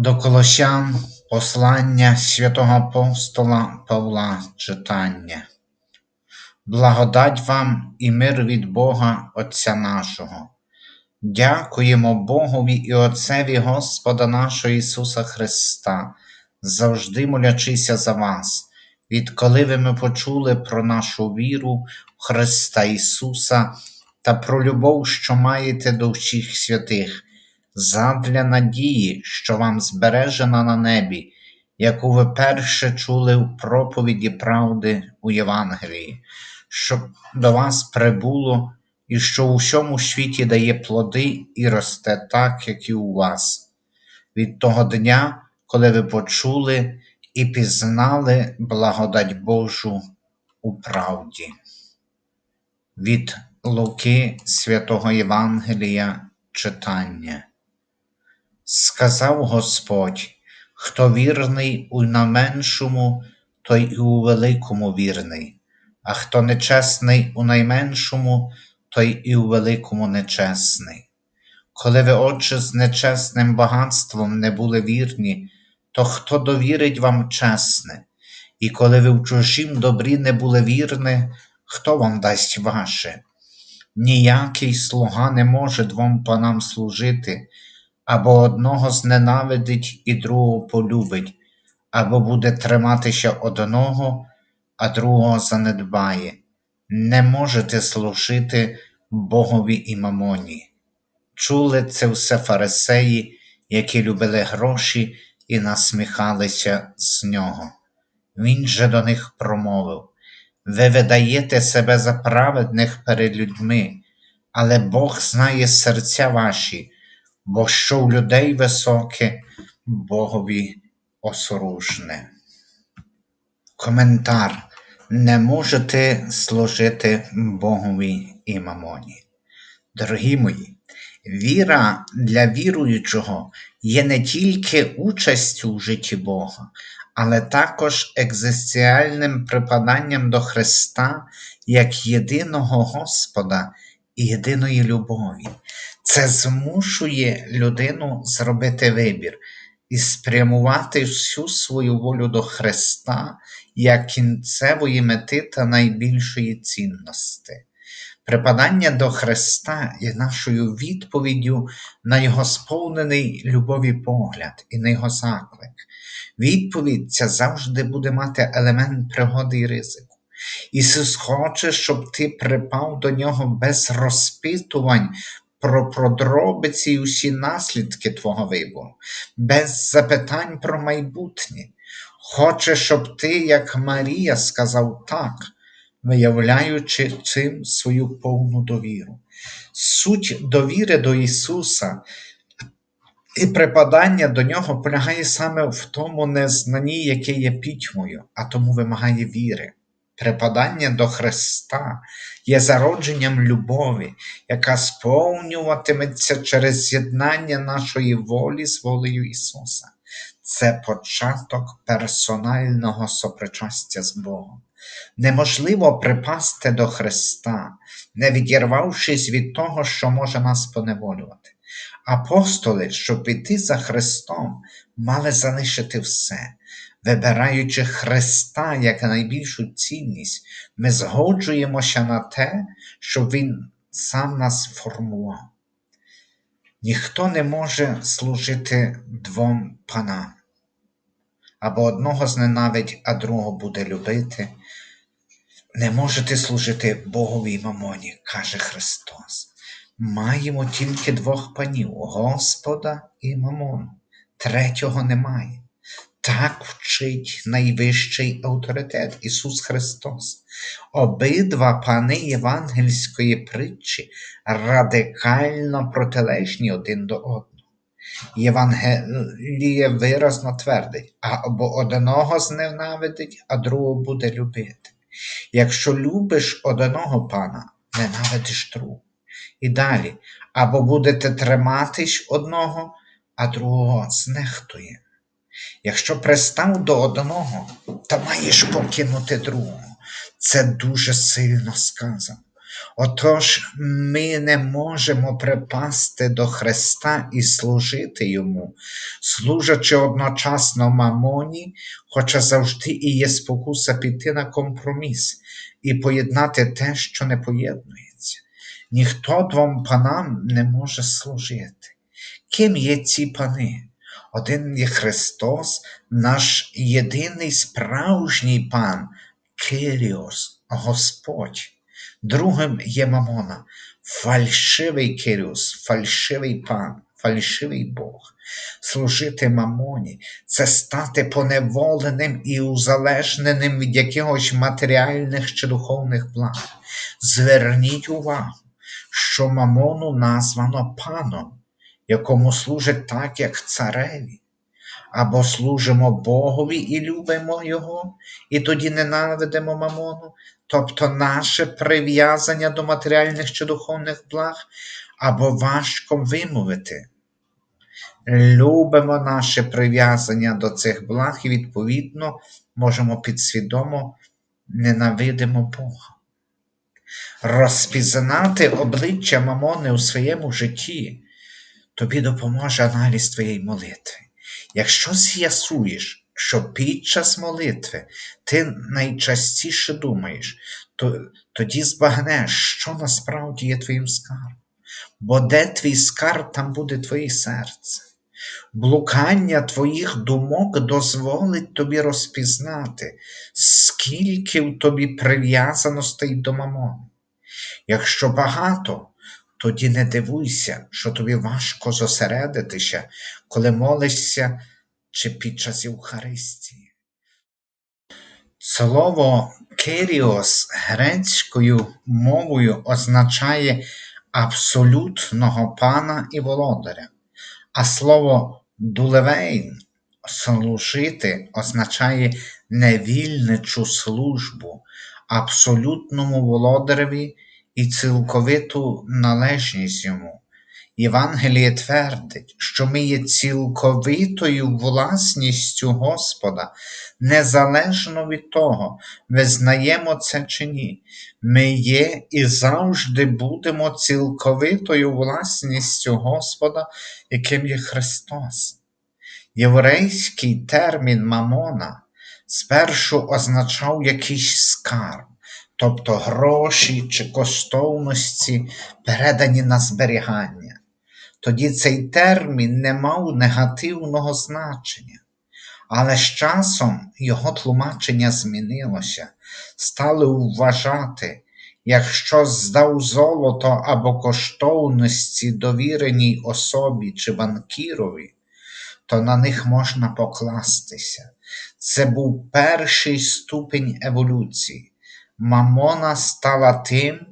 До Колосян послання святого апостола Павла читання. Благодать вам і мир від Бога Отця нашого. Дякуємо Богові і Отцеві Господа нашого Ісуса Христа, завжди молячися за вас, відколи ви ми почули про нашу віру в Христа Ісуса та про любов, що маєте до всіх святих задля надії, що вам збережена на небі, яку ви перше чули в проповіді правди у Євангелії, щоб до вас прибуло і що у всьому світі дає плоди і росте так, як і у вас. Від того дня, коли ви почули і пізнали благодать Божу у правді. Від Луки Святого Євангелія читання. Сказав Господь, хто вірний у найменшому, той і у великому вірний, а хто нечесний у найменшому, той і у великому нечесний. Коли ви, Отче, з нечесним багатством не були вірні, то хто довірить вам чесне, і коли ви в чужім добрі не були вірні, хто вам дасть ваше? Ніякий слуга не може двом панам служити або одного зненавидить і другого полюбить, або буде триматися одного, а другого занедбає. Не можете служити Богові і мамоні. Чули це все фарисеї, які любили гроші і насміхалися з нього. Він же до них промовив: Ви видаєте себе за праведних перед людьми, але Бог знає серця ваші бо що в людей високе, Богові осоружне. Коментар. Не можете служити Богові і мамоні. Дорогі мої, віра для віруючого є не тільки участю в житті Бога, але також екзистенціальним припаданням до Христа як єдиного Господа і єдиної любові. Це змушує людину зробити вибір і спрямувати всю свою волю до Христа як кінцевої мети та найбільшої цінності. Припадання до Христа є нашою відповіддю на Його сповнений любові погляд і на Його заклик. Відповідь ця завжди буде мати елемент пригоди і ризику. Ісус хоче, щоб ти припав до нього без розпитувань про подробиці і усі наслідки твого вибору, без запитань про майбутнє. Хоче, щоб ти, як Марія, сказав так, виявляючи цим свою повну довіру. Суть довіри до Ісуса і припадання до Нього полягає саме в тому незнанні, яке є пітьмою, а тому вимагає віри. Припадання до Христа є зародженням любові, яка сповнюватиметься через з'єднання нашої волі з волею Ісуса. Це початок персонального сопричастя з Богом. Неможливо припасти до Христа, не відірвавшись від того, що може нас поневолювати. Апостоли, щоб піти за Христом, мали залишити все. Вибираючи Христа як найбільшу цінність, ми згоджуємося на те, щоб Він сам нас формував. Ніхто не може служити двом панам, або одного зненавидь, а другого буде любити. Не можете служити Богові мамоні, каже Христос. Маємо тільки двох панів Господа і мамону. Третього немає. Так вчить найвищий авторитет Ісус Христос. Обидва пани євангельської притчі радикально протилежні один до одного. Євангеліє виразно твердить, або одного зненавидить, а другого буде любити. Якщо любиш одного пана, ненавидиш другого. І далі, або будете триматись одного, а другого знехтує. Якщо пристав до одного, то маєш покинути другого. Це дуже сильно сказано. Отож, ми не можемо припасти до Христа і служити Йому, служачи одночасно мамоні, хоча завжди і є спокуса піти на компроміс і поєднати те, що не поєднується. Ніхто двом панам не може служити. Ким є ці пани? Один є Христос, наш єдиний справжній пан, Киріос, Господь. Другим є Мамона, фальшивий Киріус, фальшивий пан, фальшивий Бог. Служити Мамоні це стати поневоленим і узалежненим від якихось матеріальних чи духовних благ. Зверніть увагу, що Мамону названо паном, якому служить так, як цареві. Або служимо Богові і любимо Його, і тоді ненавидимо Мамону, тобто наше прив'язання до матеріальних чи духовних благ, або важко вимовити. Любимо наше прив'язання до цих благ і, відповідно, можемо підсвідомо ненавидимо Бога. Розпізнати обличчя Мамони у своєму житті тобі допоможе аналіз твоєї молитви. Якщо з'ясуєш, що під час молитви ти найчастіше думаєш, то тоді збагнеш, що насправді є твоїм скарбом. Бо де твій скарб, там буде твоє серце. Блукання твоїх думок дозволить тобі розпізнати, скільки в тобі прив'язаностей до мамони. Якщо багато, тоді не дивуйся, що тобі важко зосередитися, коли молишся чи під час Євхаристії. Слово Киріос грецькою мовою означає абсолютного пана і володаря, а слово дулевейн служити означає невільничу службу абсолютному володареві і цілковиту належність йому. Євангеліє твердить, що ми є цілковитою власністю Господа, незалежно від того, визнаємо це чи ні. Ми є і завжди будемо цілковитою власністю Господа, яким є Христос. Єврейський термін Мамона спершу означав якийсь скарб тобто гроші чи коштовності передані на зберігання. Тоді цей термін не мав негативного значення, але з часом його тлумачення змінилося, стали вважати, якщо здав золото або коштовності довіреній особі чи банкірові, то на них можна покластися. Це був перший ступінь еволюції. Мамона стала тим,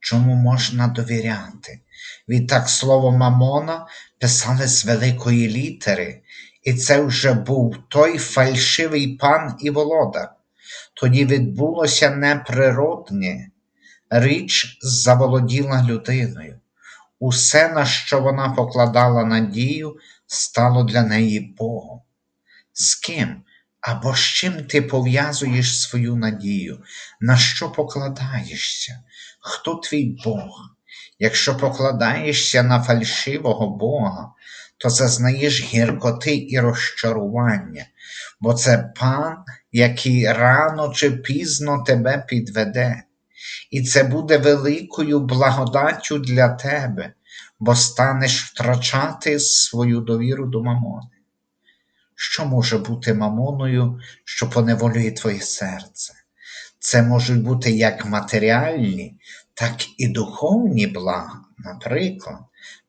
чому можна довіряти. Відтак слово Мамона писали з великої літери, і це вже був той фальшивий пан і володар. Тоді відбулося неприродне, річ заволоділа людиною. Усе, на що вона покладала надію, стало для неї Богом. З ким або з чим ти пов'язуєш свою надію, на що покладаєшся? Хто твій Бог? Якщо покладаєшся на фальшивого Бога, то зазнаєш гіркоти і розчарування, бо це пан, який рано чи пізно тебе підведе, і це буде великою благодаттю для тебе, бо станеш втрачати свою довіру до мамони що може бути мамоною, що поневолює твоє серце. Це можуть бути як матеріальні, так і духовні блага, наприклад,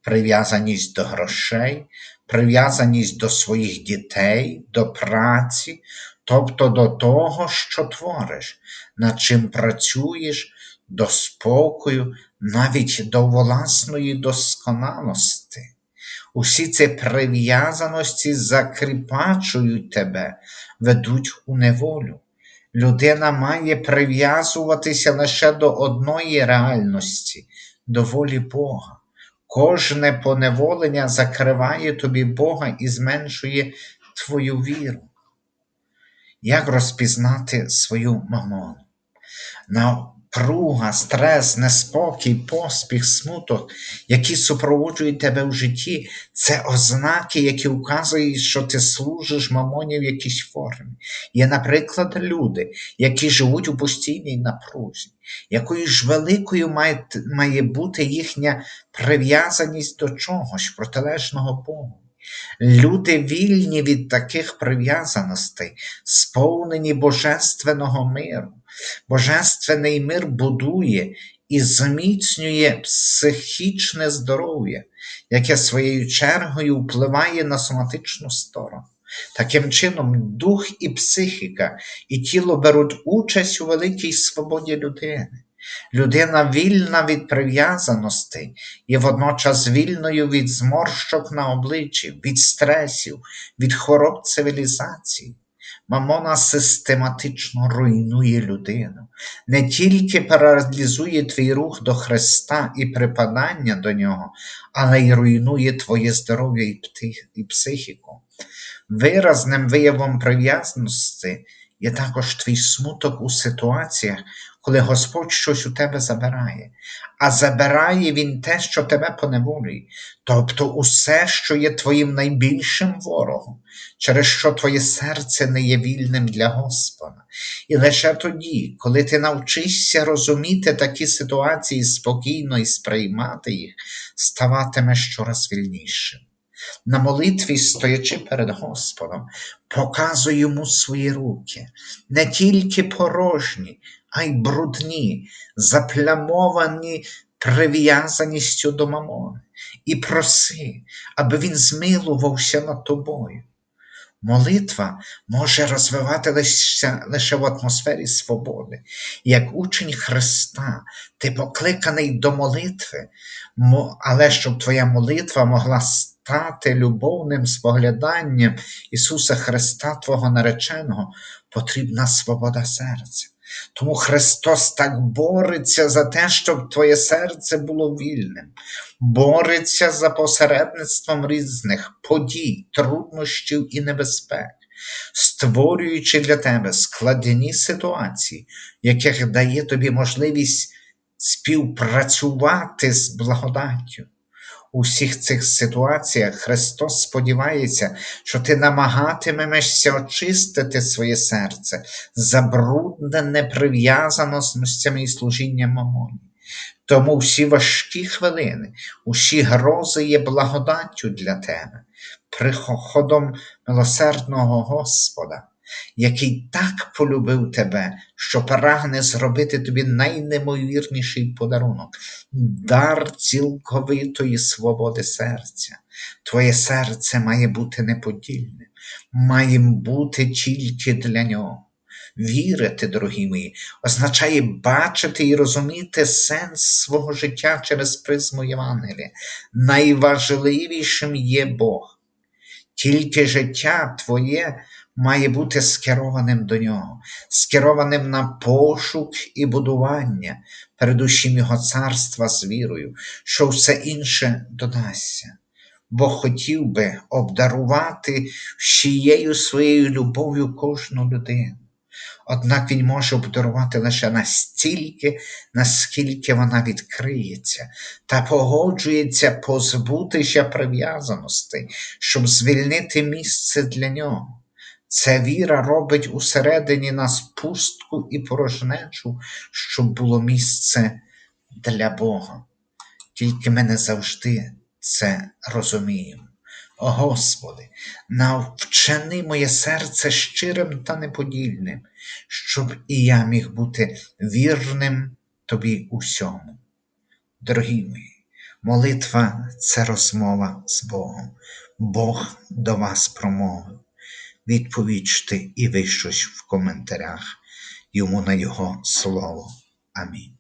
прив'язаність до грошей, прив'язаність до своїх дітей, до праці, тобто до того, що твориш, над чим працюєш, до спокою, навіть до власної досконалості. Усі ці прив'язаності закріпачують тебе, ведуть у неволю. Людина має прив'язуватися лише до одної реальності, до волі Бога. Кожне поневолення закриває тобі Бога і зменшує твою віру. Як розпізнати свою мамону? Напруга, стрес, неспокій, поспіх, смуток, які супроводжують тебе в житті, це ознаки, які вказують, що ти служиш мамоні в якійсь формі. Є, наприклад, люди, які живуть у постійній напрузі, якою ж великою має, має бути їхня прив'язаність до чогось протилежного Богу. Люди вільні від таких прив'язаностей, сповнені Божественного миру. Божественний мир будує і зміцнює психічне здоров'я, яке своєю чергою впливає на соматичну сторону. Таким чином, дух і психіка, і тіло беруть участь у великій свободі людини. Людина вільна від прив'язаностей і водночас вільною від зморщок на обличчі, від стресів, від хвороб цивілізації. Мамона систематично руйнує людину, не тільки паралізує твій рух до Христа і припадання до Нього, але й руйнує твоє здоров'я і психіку. Виразним виявом прив'язаності є також твій смуток у ситуаціях, коли Господь щось у тебе забирає, а забирає Він те, що тебе поневолює, тобто усе, що є твоїм найбільшим ворогом, через що твоє серце не є вільним для Господа. І лише тоді, коли ти навчишся розуміти такі ситуації спокійно і сприймати їх, ставатимеш щораз вільнішим. На молитві, стоячи перед Господом, показуй йому свої руки, не тільки порожні, а й брудні, заплямовані прив'язаністю до мамони, і проси, аби він змилувався над тобою. Молитва може розвивати лише, лише в атмосфері свободи. Як учень Христа, ти покликаний до молитви, але щоб твоя молитва могла стати любовним спогляданням Ісуса Христа, Твого нареченого, потрібна свобода серця. Тому Христос так бореться за те, щоб твоє серце було вільним, бореться за посередництвом різних подій, труднощів і небезпек, створюючи для тебе складні ситуації, яких дає тобі можливість співпрацювати з благодаттю. У всіх цих ситуаціях Христос сподівається, що ти намагатимешся очистити своє серце, забруднене прив'язаностями і служінням мамоні. Тому всі важкі хвилини, усі грози є благодаттю для тебе, приходом милосердного Господа який так полюбив тебе, що прагне зробити тобі найнемовірніший подарунок, дар цілковитої свободи серця. Твоє серце має бути неподільним, має бути тільки для нього. Вірити, дорогі мої, означає бачити і розуміти сенс свого життя через призму Євангелія. Найважливішим є Бог. Тільки життя Твоє має бути скерованим до нього, скерованим на пошук і будування, передусім Його царства з вірою, що все інше додасться. Бо хотів би обдарувати всією своєю любов'ю кожну людину. Однак він може обдарувати лише настільки, наскільки вона відкриється та погоджується позбутися прив'язаностей, щоб звільнити місце для нього. Це віра робить усередині нас пустку і порожнечу, щоб було місце для Бога. Тільки ми не завжди це розуміємо. О Господи, навчени моє серце щирим та неподільним, щоб і я міг бути вірним Тобі усьому. Дорогі мої, молитва це розмова з Богом. Бог до вас промовив відповічте і ви щось в коментарях йому на Його слово. Амінь.